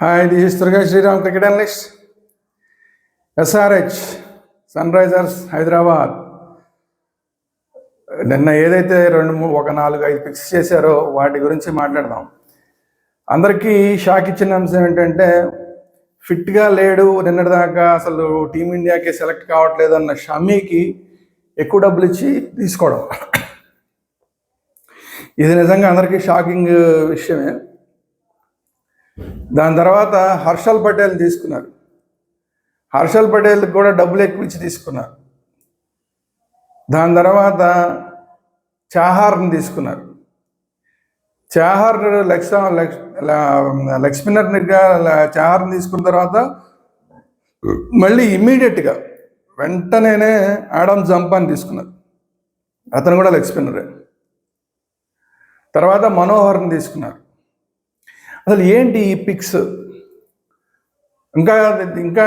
Hi this is Durga Sriram cricket analyst SRH Sunrisers Hyderabad నిన్న ఏదైతే రెండు మూడు ఒక నాలుగు ఐదు ఫిక్స్ చేశారో వాటి గురించి మాట్లాడదాం. అందరికీ షాక్ ఇచ్చిన అంశం ఏంటంటే ఫిట్గా లేడు నిన్నటిదాకా అసలు టీమిండియాకి సెలెక్ట్ కావట్లేదు అన్న షమీకి ఎక్కువ డబ్బులు ఇచ్చి తీసుకోవడం. ఇది నిజంగా అందరికీ షాకింగ్ uh, విషయమే. దాని తర్వాత హర్షల్ పటేల్ తీసుకున్నారు. హర్షల్ పటేల్ కూడా డబ్బులు ఎక్కువ ఇచ్చి తీసుకున్నారు. దాని తర్వాత చాహార్ని తీసుకున్నారు. చాహార్ లక్ష లక్ష్మీనర్ నిర్గా చాహార్ని తీసుకున్న తర్వాత మళ్ళీ ఇమ్మీడియట్గా వెంటనే ఆడమ్ జంపాన్ తీసుకున్నారు. అతను కూడా లెగ్ స్పిన్నరే తర్వాత మనోహర్ని తీసుకున్నారు. అసలు ఏంటి ఈ పిక్స్? ఇంకా ఇంకా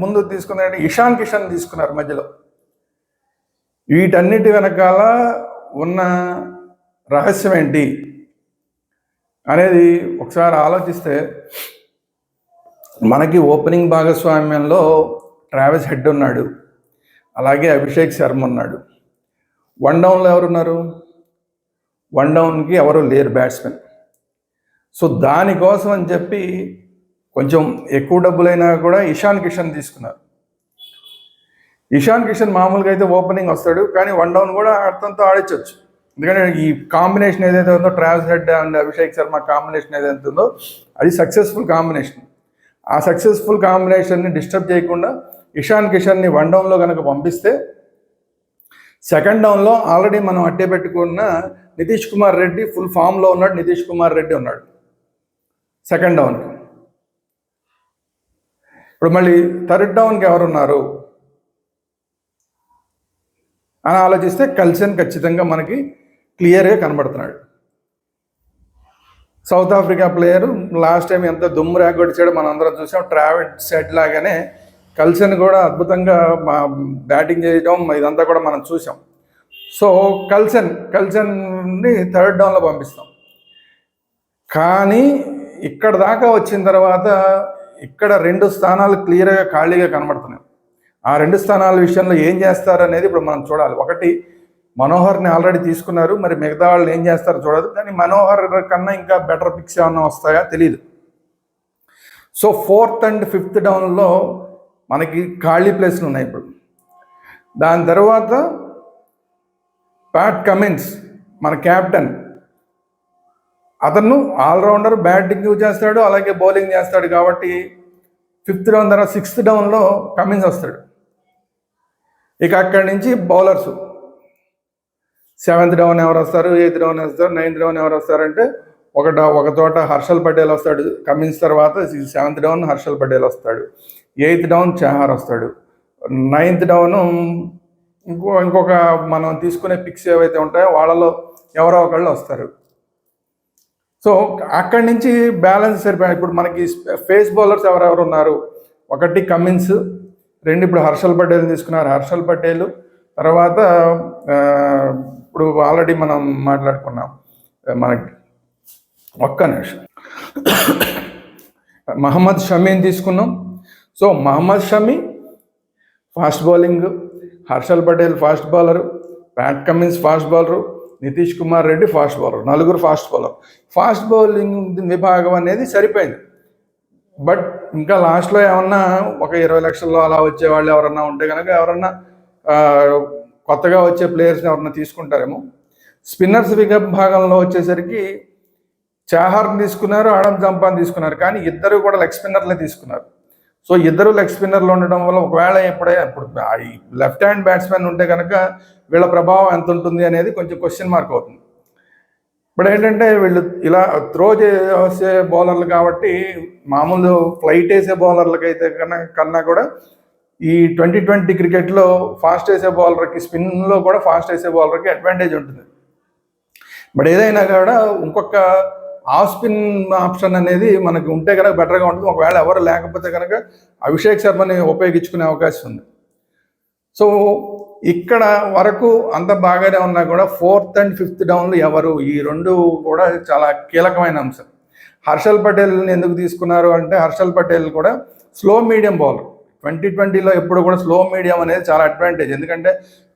ముందు తీసుకున్నారంటే ఇషాన్ కిషన్ తీసుకున్నారు మధ్యలో. వీటన్నిటి వెనకాల ఉన్న రహస్యం ఏంటి అనేది ఒకసారి ఆలోచిస్తే మనకి ఓపెనింగ్ భాగస్వామ్యంలో ట్రావెల్స్ హెడ్ ఉన్నాడు. అలాగే అభిషేక్ శర్మ ఉన్నాడు. వన్ డౌన్లో ఎవరున్నారు? వన్ డౌన్కి ఎవరు లేరు బ్యాట్స్మెన్. సో దానికోసం అని చెప్పి కొంచెం ఎక్కువ డబ్బులైనా కూడా ఇషాన్ కిషన్ తీసుకున్నారు. ఇషాన్ కిషన్ మామూలుగా అయితే ఓపెనింగ్ వస్తాడు కానీ వన్ డౌన్ కూడా అర్థంతో ఆడించవచ్చు ఎందుకంటే ఈ కాంబినేషన్ ఏదైతే ఉందో Travis Head and Abhishek Sharma combination ఏదైతే ఉందో అది సక్సెస్ఫుల్ కాంబినేషన్. ఆ సక్సెస్ఫుల్ కాంబినేషన్ని డిస్టర్బ్ చేయకుండా ఇషాన్ కిషన్ని వన్ డౌన్లో కనుక పంపిస్తే సెకండ్ డౌన్లో ఆల్రెడీ మనం అట్టే పెట్టుకున్న నితీష్ కుమార్ రెడ్డి ఫుల్ ఫామ్లో ఉన్నాడు నితీష్ కుమార్ రెడ్డి ఉన్నాడు. సెకండ్ డౌన్కి ఇప్పుడు మళ్ళీ థర్డ్ డౌన్కి ఎవరున్నారు? అని ఆలోచిస్తే కల్సన్ ఖచ్చితంగా మనకి క్లియర్గా కనబడుతున్నాడు. South Africa player last time ఎంత దుమ్ము రేగొడిచాడో మనం అందరం చూసాం. ట్రావెల్ సెట్ లాగానే కల్సన్ కూడా అద్భుతంగా మా బ్యాటింగ్ చేయడం ఇదంతా కూడా మనం చూసాం. సో కల్సన్ కల్సన్ని థర్డ్ డౌన్లో పంపిస్తాం. కానీ ఇక్కడ దాకా వచ్చిన తర్వాత ఇక్కడ రెండు స్థానాలు క్లియర్గా ఖాళీగా కనబడుతున్నాయి. ఆ రెండు స్థానాల విషయంలో ఏం చేస్తారు అనేది ఇప్పుడు మనం చూడాలి. ఒకటి మనోహర్ని ఆల్రెడీ తీసుకున్నారు. మరి మిగతా వాళ్ళు ఏం చేస్తారో చూడదు. కానీ మనోహర్ కన్నా ఇంకా బెటర్ పిక్స్ ఏమన్నా వస్తాయా తెలియదు సో ఫోర్త్ అండ్ ఫిఫ్త్ డౌన్లో మనకి ఖాళీ ప్లేస్లు ఉన్నాయి ఇప్పుడు. దాని తర్వాత ప్యాట్ కమిన్స్ మన క్యాప్టెన్ అతను ఆల్రౌండర్ బ్యాటింగ్ చేస్తాడు అలాగే బౌలింగ్ చేస్తాడు కాబట్టి ఫిఫ్త్ డౌన్ తర్వాత సిక్స్త్ డౌన్లో కమిన్స్ వస్తాడు. ఇక అక్కడి నుంచి బౌలర్స్. సెవెంత్ డౌన్ ఎవరు వస్తారు ఎయిత్ డౌన్ వస్తారు నైన్త్ డౌన్ ఎవరు వస్తారంటే ఒక ఒక చోట హర్షల్ పటేల్ వస్తాడు కమిన్స్ తర్వాత సెవెంత్ డౌన్ హర్షల్ పటేల్ వస్తాడు ఎయిత్ డౌన్ చాహార్ వస్తాడు నైన్త్ డౌన్ ఇంకో ఇంకొక మనం తీసుకునే పిక్స్ ఏవైతే ఉంటాయో వాళ్ళలో ఎవరో ఒకళ్ళు వస్తారు. సో అక్కడి నుంచి బ్యాలెన్స్ సరిపోయింది. ఇప్పుడు మనకి ఫేస్ బౌలర్స్ ఎవరెవరు ఉన్నారు? ఒకటి కమిన్స్ రెండు ఇప్పుడు హర్షల్ పటేల్ తీసుకున్నారు. హర్షల్ పటేల్ తర్వాత ఇప్పుడు ఆల్రెడీ మనం మాట్లాడుకున్నాం. మనకి ఒక్క నిమిషం. మహమ్మద్ షమీని తీసుకున్నాం. So Mohammed Shami fast bowling Harshal Patel fast bowler Pat Cummins fast bowler Nitish Kumar Reddy fast bowler నలుగురు ఫాస్ట్ బౌలర్. ఫాస్ట్ బౌలింగ్ విభాగం అనేది సరిపోయింది. బట్ ఇంకా లాస్ట్లో ఏమన్నా ఒక ఇరవై లక్షల్లో అలా వచ్చే వాళ్ళు ఎవరన్నా ఉంటే కనుక ఎవరన్నా కొత్తగా వచ్చే ప్లేయర్స్ని ఎవరన్నా తీసుకుంటారేమో. స్పిన్నర్స్ విభాగంలో వచ్చేసరికి చాహార్ని తీసుకున్నారు ఆడం జంపాన్ తీసుకున్నారు. కానీ ఇద్దరు కూడా లెగ్ స్పిన్నర్లే తీసుకున్నారు. సో ఇద్దరు లెగ్ స్పిన్నర్లు ఉండడం వల్ల ఒకవేళ ఎప్పుడే ఇప్పుడు లెఫ్ట్ హ్యాండ్ బ్యాట్స్మెన్ ఉంటే కనుక వీళ్ళ ప్రభావం ఎంత ఉంటుంది అనేది కొంచెం క్వశ్చన్ మార్క్ అవుతుంది. ఇప్పుడు ఏంటంటే వీళ్ళు ఇలా త్రో చేసే బౌలర్లు కాబట్టి మామూలు ఫ్లైట్ వేసే బౌలర్లకి అయితే కన్నా కన్నా కూడా ఈ ట్వంటీ ట్వంటీ క్రికెట్లో ఫాస్ట్ వేసే బౌలర్కి స్పిన్లో కూడా ఫాస్ట్ వేసే బౌలర్కి అడ్వాంటేజ్ ఉంటుంది. బట్ ఏదైనా కూడా ఇంకొక ఆస్పిన్ ఆప్షన్ అనేది మనకి ఉంటే కనుక బెటర్గా ఉంటుంది. ఒకవేళ ఎవరు లేకపోతే కనుక అభిషేక్ శర్మని ఉపయోగించుకునే అవకాశం ఉంది. సో ఇక్కడ వరకు అంత బాగానే ఉన్నా కూడా ఫోర్త్ అండ్ ఫిఫ్త్ డౌన్లు ఎవరు? ఈ రెండు కూడా చాలా కీలకమైన అంశం. హర్షల్ పటేల్ని ఎందుకు తీసుకున్నారు అంటే హర్షల్ పటేల్ కూడా స్లో మీడియం బౌలర్. ట్వంటీ ట్వంటీలో ఎప్పుడు కూడా స్లో మీడియం అనేది చాలా అడ్వాంటేజ్. ఎందుకంటే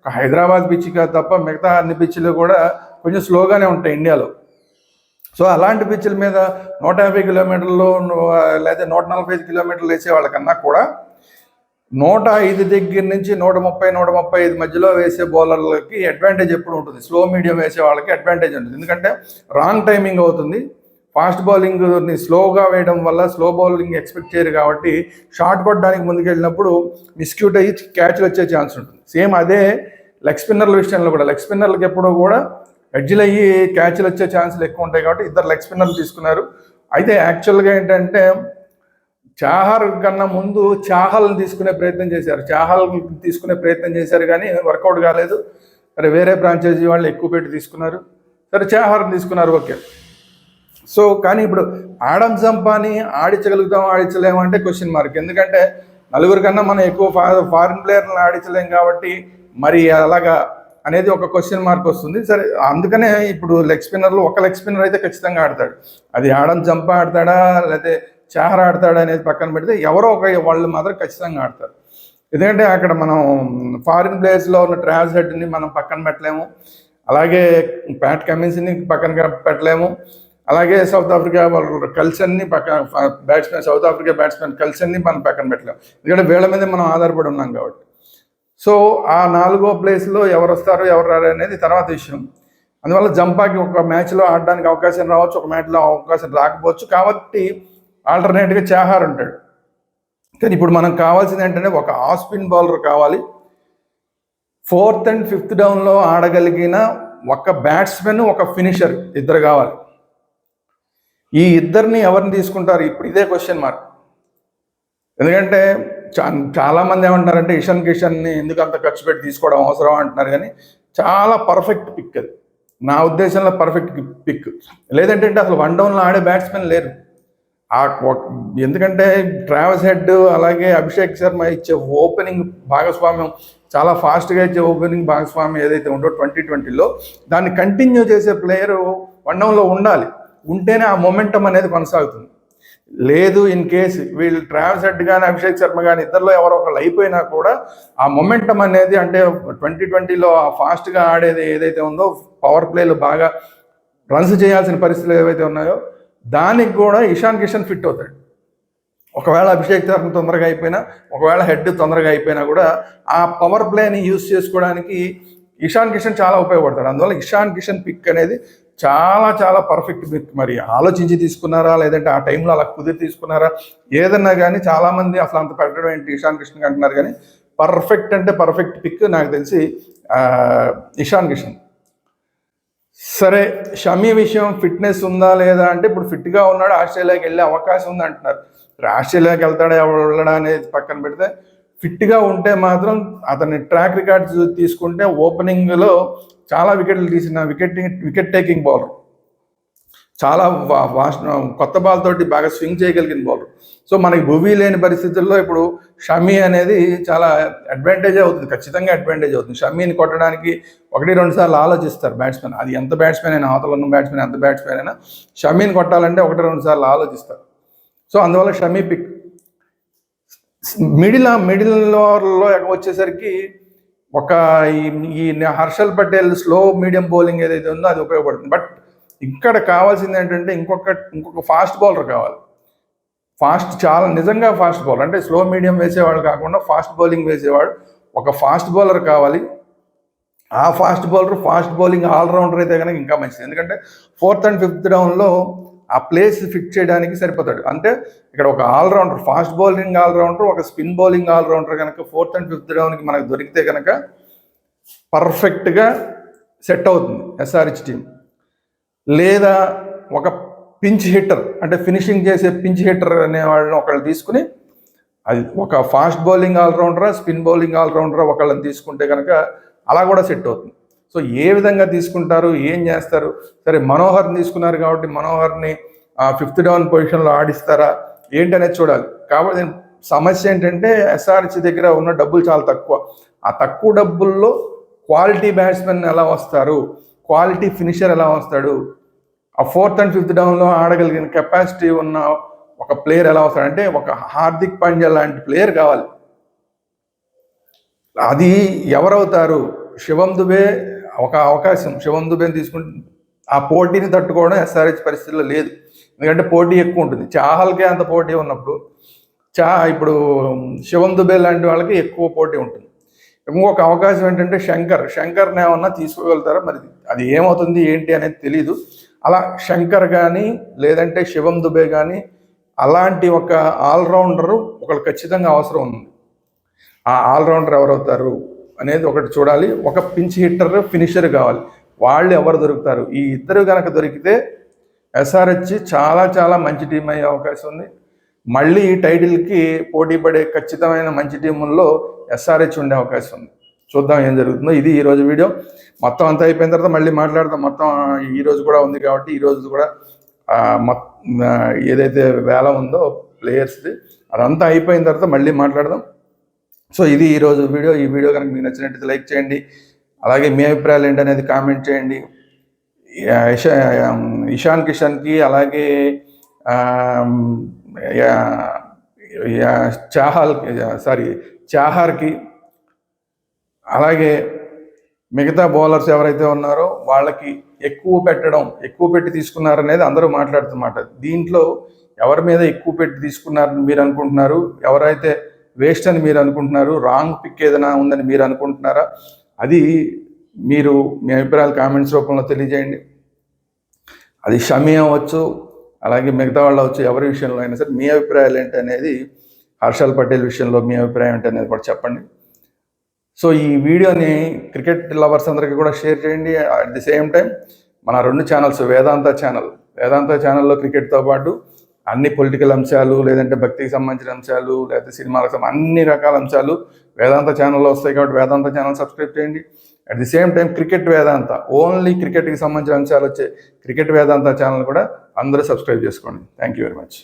హైదరాబాద్ పిచ్ తప్ప మిగతా అన్ని పిచ్లు కూడా కొంచెం స్లోగానే ఉంటాయి ఇండియాలో. సో అలాంటి పిచ్చుల మీద నూట యాభై కిలోమీటర్లు లేదా నూట నలభై ఐదు కిలోమీటర్లు వేసే వాళ్ళకన్నా కూడా నూట ఐదు దగ్గర నుంచి నూట ముప్పై నూట ముప్పై ఐదు మధ్యలో వేసే బౌలర్లకి అడ్వాంటేజ్ ఎప్పుడు ఉంటుంది? స్లో మీడియం వేసే వాళ్ళకి అడ్వాంటేజ్ ఉంటుంది. ఎందుకంటే రాంగ్ టైమింగ్ అవుతుంది. ఫాస్ట్ బౌలింగ్ని స్లోగా వేయడం వల్ల స్లో బౌలింగ్ ఎక్స్పెక్ట్ చేయరు కాబట్టి షార్ట్ కొట్టడానికి ముందుకెళ్ళినప్పుడు మిస్క్యూట్ అయ్యి క్యాచ్లు వచ్చే ఛాన్స్ ఉంటుంది. సేమ్ అదే లెగ్ స్పిన్నర్ల విషయంలో కూడా. లెగ్ స్పిన్నర్లకు ఎప్పుడూ కూడా ఎడ్జ్లు అయ్యి క్యాచ్లు వచ్చే ఛాన్సులు ఎక్కువ ఉంటాయి కాబట్టి ఇద్దరు లెగ్ స్పిన్నర్లు తీసుకున్నారు. అయితే యాక్చువల్గా ఏంటంటే చాహర్ కన్నా ముందు చాహల్ని తీసుకునే ప్రయత్నం చేశారు. చాహల్ తీసుకునే ప్రయత్నం చేశారు కానీ వర్కౌట్ కాలేదు. సరే వేరే ఫ్రాంచైజీ వాళ్ళు ఎక్కువ పెట్టి తీసుకున్నారు. సరే చాహర్ని తీసుకున్నారు. ఓకే. సో కానీ ఇప్పుడు ఆడం సంపాని ఆడించగలుగుతాం ఆడించలేము అంటే క్వశ్చన్ మార్క్. ఎందుకంటే నలుగురు కన్నా మనం ఎక్కువ ఫా ఫారిన్ ప్లేయర్లను ఆడించలేం కాబట్టి మరి అలాగా అనేది ఒక క్వశ్చన్ మార్క్ వస్తుంది. సరే అందుకనే ఇప్పుడు లెగ్ స్పిన్నర్లు ఒక లెగ్ స్పిన్నర్ అయితే ఖచ్చితంగా ఆడతాడు. అది ఆడమ్ జంప ఆడతాడా లేకపోతే చాహర్ ఆడతాడా అనేది పక్కన పెడితే ఎవరో ఒక వాళ్ళు మాత్రం ఖచ్చితంగా ఆడతారు. ఎందుకంటే అక్కడ మనం ఫారిన్ ప్లేయర్స్లో ఉన్న ట్రావెల్స్ హెడ్ని మనం పక్కన పెట్టలేము. అలాగే ప్యాట్ కమిన్స్ని పక్కన పెట్టలేము. అలాగే సౌత్ ఆఫ్రికా వాళ్ళు కల్చర్ని పక్కన బ్యాట్స్మెన్ సౌత్ ఆఫ్రికా బ్యాట్స్మెన్ కల్చర్ని మనం పక్కన పెట్టలేము. ఎందుకంటే వీళ్ళ మీద మనం ఆధారపడి ఉన్నాం కాబట్టి. సో ఆ నాలుగో ప్లేస్లో ఎవరు వస్తారు ఎవరు రారు అనేది తర్వాత విషయం. అందువల్ల జంపాకి ఒక మ్యాచ్లో ఆడడానికి అవకాశం రావచ్చు ఒక మ్యాచ్లో అవకాశం రాకపోవచ్చు. కాబట్టి ఆల్టర్నేట్గా చాహార్ ఉంటాడు. కానీ ఇప్పుడు మనం కావాల్సింది ఏంటంటే ఒక ఆస్పిన్ బౌలర్ కావాలి. ఫోర్త్ అండ్ ఫిఫ్త్ డౌన్లో ఆడగలిగిన ఒక బ్యాట్స్మెన్ ఒక ఫినిషర్ ఇద్దరు కావాలి. ఈ ఇద్దరిని ఎవరిని తీసుకుంటారు? ఇప్పుడు ఇదే క్వశ్చన్ మార్క్. ఎందుకంటే చాలామంది ఏమంటున్నారంటే ఇషాన్ కిషన్ని ఎందుకు అంత ఖర్చు పెట్టి తీసుకోవడం అవసరం? అంటున్నారు కానీ చాలా పర్ఫెక్ట్ పిక్ అది. నా ఉద్దేశంలో పర్ఫెక్ట్ పిక్ లేదంటే అసలు వన్ డౌన్లో ఆడే బ్యాట్స్మెన్ లేరు. ఆ ఎందుకంటే ట్రావెల్స్ హెడ్ అలాగే అభిషేక్ శర్మ ఇచ్చే ఓపెనింగ్ భాగస్వామ్యం చాలా ఫాస్ట్గా ఇచ్చే ఓపెనింగ్ భాగస్వామ్యం ఏదైతే ఉందో ట్వంటీ ట్వంటీలో దాన్ని కంటిన్యూ చేసే ప్లేయరు వన్ డౌన్లో ఉండాలి. ఉంటేనే ఆ మొమెంటం అనేది కొనసాగుతుంది. లేదు ఇన్ కేస్ వీళ్ళు ట్రావెల్స్ హెడ్ కానీ అభిషేక్ శర్మ కానీ ఇద్దరిలో ఎవరో ఒకళ్ళు అయిపోయినా కూడా ఆ మొమెంటం అనేది అంటే ట్వంటీ ట్వంటీలో ఆ ఫాస్ట్గా ఆడేది ఏదైతే ఉందో పవర్ ప్లేలు బాగా రన్స్ చేయాల్సిన పరిస్థితులు ఏవైతే ఉన్నాయో దానికి కూడా ఇషాన్ కిషన్ ఫిట్ అవుతాడు. ఒకవేళ అభిషేక్ శర్మ తొందరగా అయిపోయినా ఒకవేళ హెడ్ తొందరగా అయిపోయినా కూడా ఆ పవర్ ప్లేని యూజ్ చేసుకోవడానికి ఇషాన్ కిషన్ చాలా ఉపయోగపడతాడు. అందువల్ల ఇషాన్ కిషన్ పిక్ అనేది చాలా చాలా పర్ఫెక్ట్ పిక్ మరి ఆలోచించి తీసుకున్నారా? లేదంటే ఆ టైంలో అలా కుదిరి తీసుకున్నారా? ఏదన్నా కానీ చాలామంది అసలు అంత పెట్టడం ఏంటి? ఇషాన్ కిషన్ అంటున్నారు కానీ పర్ఫెక్ట్ అంటే పర్ఫెక్ట్ పిక్ నాకు తెలిసి ఇషాన్ కిషన్ సరే షమీ విషయం ఫిట్నెస్ ఉందా లేదా అంటే ఇప్పుడు ఫిట్గా ఉన్నాడు ఆస్ట్రేలియాకి వెళ్ళే అవకాశం ఉంది అంటున్నారు. ఆస్ట్రేలియాకి వెళ్తాడా వెళ్ళడా అనేది పక్కన పెడితే ఫిట్గా ఉంటే మాత్రం అతని ట్రాక్ రికార్డ్స్ తీసుకుంటే ఓపెనింగ్లో చాలా వికెట్లు తీసిన వికెట్ వికెట్ టేకింగ్ బౌలర్. చాలా వాస్ట్ కొత్త బాల్ తోటి బాగా స్వింగ్ చేయగలిగిన బౌలర్. సో మనకి భూమి లేని పరిస్థితుల్లో ఇప్పుడు షమీ అనేది చాలా అడ్వాంటేజ్ అవుతుంది ఖచ్చితంగా అడ్వాంటేజ్ అవుతుంది. షమీని కొట్టడానికి ఒకటి రెండు సార్లు ఆలోచిస్తారు బ్యాట్స్మెన్ అది ఎంత బ్యాట్స్మెన్ అయినా అవతల ఉన్న బ్యాట్స్మెన్ ఎంత బ్యాట్స్మెన్ అయినా షమీని కొట్టాలంటే ఒకటి రెండు సార్లు ఆలోచిస్తారు. సో అందువల్ల షమీ పిక్ మిడిల్ మిడిల్ ఓవర్లో వచ్చేసరికి ఒక ఈ Harshal Patel slow medium bowling ఏదైతే ఉందో అది ఉపయోగపడుతుంది. బట్ ఇక్కడ కావాల్సింది ఏంటంటే ఇంకొక ఇంకొక ఫాస్ట్ బౌలర్ కావాలి. ఫాస్ట్ చాలా నిజంగా ఫాస్ట్ బౌలర్. అంటే స్లో మీడియం వేసేవాడు కాకుండా ఫాస్ట్ బౌలింగ్ వేసేవాడు. ఒక ఫాస్ట్ బౌలర్ కావాలి. ఆ fast bowler fast bowling allrounder అయితే కనుక ఇంకా మంచిది. ఎందుకంటే ఫోర్త్ అండ్ ఫిఫ్త్ డౌన్లో ఆ ప్లేస్ ఫిక్స్ చేయడానికి సరిపోతాడు. అంటే ఇక్కడ ఒక ఆల్రౌండర్ ఫాస్ట్ బౌలింగ్ ఆల్రౌండర్ ఒక స్పిన్ బౌలింగ్ ఆల్రౌండర్ కనుక ఫోర్త్ అండ్ ఫిఫ్త్ డౌన్కి మనకు దొరికితే కనుక పర్ఫెక్ట్గా సెట్ అవుతుంది ఎస్ఆర్హెచ్ టీం లేదా ఒక పించ్ హిట్టర్ అంటే ఫినిషింగ్ చేసే పించ్ హిట్టర్ అనే వాళ్ళని ఒకళ్ళు తీసుకుని అది ఒక ఫాస్ట్ బౌలింగ్ ఆల్రౌండరా స్పిన్ బౌలింగ్ ఆల్రౌండరా ఒకళ్ళని తీసుకుంటే కనుక అలా కూడా సెట్ అవుతుంది. సో ఏ విధంగా తీసుకుంటారు ఏం చేస్తారు? సరే మనోహర్ని తీసుకున్నారు కాబట్టి మనోహర్ని ఫిఫ్త్ డౌన్ పొజిషన్లో ఆడిస్తారా? ఏంటనేది చూడాలి. కాబట్టి సమస్య ఏంటంటే ఎస్ఆర్సి దగ్గర ఉన్న డబ్బులు చాలా తక్కువ. ఆ తక్కువ డబ్బుల్లో క్వాలిటీ బ్యాట్స్మెన్ ఎలా వస్తారు? క్వాలిటీ ఫినిషర్ ఎలా వస్తాడు? ఆ ఫోర్త్ అండ్ ఫిఫ్త్ డౌన్లో ఆడగలిగిన కెపాసిటీ ఉన్న ఒక ప్లేయర్ ఎలా వస్తాడు? అంటే ఒక హార్దిక్ పాండ్యా లాంటి ప్లేయర్ కావాలి. అది ఎవరవుతారు? శివం దుబే ఒక అవకాశం శివం దుబేని తీసుకుంటే ఆ పోటీని తట్టుకోవడం ఎస్ఆర్హెచ్ పరిస్థితిలో లేదు. ఎందుకంటే పోటీ ఎక్కువ ఉంటుంది. చాహల్కే అంత పోటీ ఉన్నప్పుడు చా ఇప్పుడు శివం దుబే లాంటి వాళ్ళకి ఎక్కువ పోటీ ఉంటుంది. ఇంకొక అవకాశం ఏంటంటే శంకర్. శంకర్ని ఏమన్నా తీసుకోగలుగుతారా? మరి అది ఏమవుతుంది ఏంటి అనేది తెలీదు. అలా శంకర్ కానీ లేదంటే శివం దుబే కానీ అలాంటి ఒక ఆల్రౌండరు ఒకళ్ళు ఖచ్చితంగా అవసరం ఉంది. ఆ ఆల్రౌండర్ ఎవరవుతారు? అనేది ఒకటి చూడాలి. ఒక పించ్ హిట్టర్ ఫినిషర్ కావాలి. వాళ్ళు ఎవరు దొరుకుతారు? ఈ ఇద్దరు కనుక దొరికితే ఎస్ఆర్హెచ్ చాలా చాలా మంచి టీం అయ్యే అవకాశం ఉంది. మళ్ళీ ఈ టైటిల్కి పోటీ పడే ఖచ్చితమైన మంచి టీముల్లో ఎస్ఆర్హెచ్ ఉండే అవకాశం ఉంది. చూద్దాం ఏం జరుగుతుందో. ఇది ఈరోజు వీడియో. మొత్తం అంతా అయిపోయిన తర్వాత మళ్ళీ మాట్లాడదాం. మొత్తం ఈరోజు కూడా ఉంది కాబట్టి ఈరోజు కూడా ఏదైతే వేల ఉందో ప్లేయర్స్ది అదంతా అయిపోయిన తర్వాత మళ్ళీ మాట్లాడదాం. సో ఇది ఈరోజు వీడియో. ఈ వీడియో కనుక మీకు నచ్చినట్టయితే లైక్ చేయండి. అలాగే మీ అభిప్రాయాలు ఏంటి అనేది కామెంట్ చేయండి. ఇషా ఇషాన్ కిషన్కి అలాగే ఆమ్, చాహల్కి సారీ చాహార్కి అలాగే మిగతా బౌలర్స్ ఎవరైతే ఉన్నారో వాళ్ళకి ఎక్కువ పెట్టడం ఎక్కువ పెట్టి తీసుకున్నారనేది అందరూ మాట్లాడుతున్నమాట. దీంట్లో ఎవరి మీద ఎక్కువ పెట్టి తీసుకున్నారని మీరు అనుకుంటున్నారు? ఎవరైతే వేస్ట్ అని మీరు అనుకుంటున్నారు రాంగ్ పిక్ ఏదైనా ఉందని మీరు అనుకుంటున్నారా? అది మీరు మీ అభిప్రాయాలు కామెంట్స్ రూపంలో తెలియజేయండి. అది షమి అవ్వచ్చు అలాగే మిగతా వాళ్ళు అవచ్చు ఎవరి విషయంలో అయినా సరే మీ అభిప్రాయాలు ఏంటి అనేది హర్షల్ పటేల్ విషయంలో మీ అభిప్రాయం ఏంటి అనేది కూడా చెప్పండి. సో ఈ వీడియోని క్రికెట్ లవర్స్ అందరికీ కూడా షేర్ చేయండి. అట్ ది సేమ్ టైం మన రెండు ఛానల్స్ వేదాంత ఛానల్ వేదాంత ఛానల్లో క్రికెట్తో పాటు అన్ని పొలిటికల్ అంశాలు లేదంటే భక్తికి సంబంధించిన అంశాలు లేకపోతే సినిమాలకు సంబంధించిన అన్ని రకాల అంశాలు వేదాంత ఛానల్లో వస్తాయి కాబట్టి వేదాంత ఛానల్ సబ్స్క్రైబ్ చేయండి. At the same time cricket Vedanta only క్రికెట్కి సంబంధించిన అంశాలు వచ్చే క్రికెట్ వేదాంత ఛానల్ కూడా అందరూ సబ్స్క్రైబ్ చేసుకోండి. Thank you very much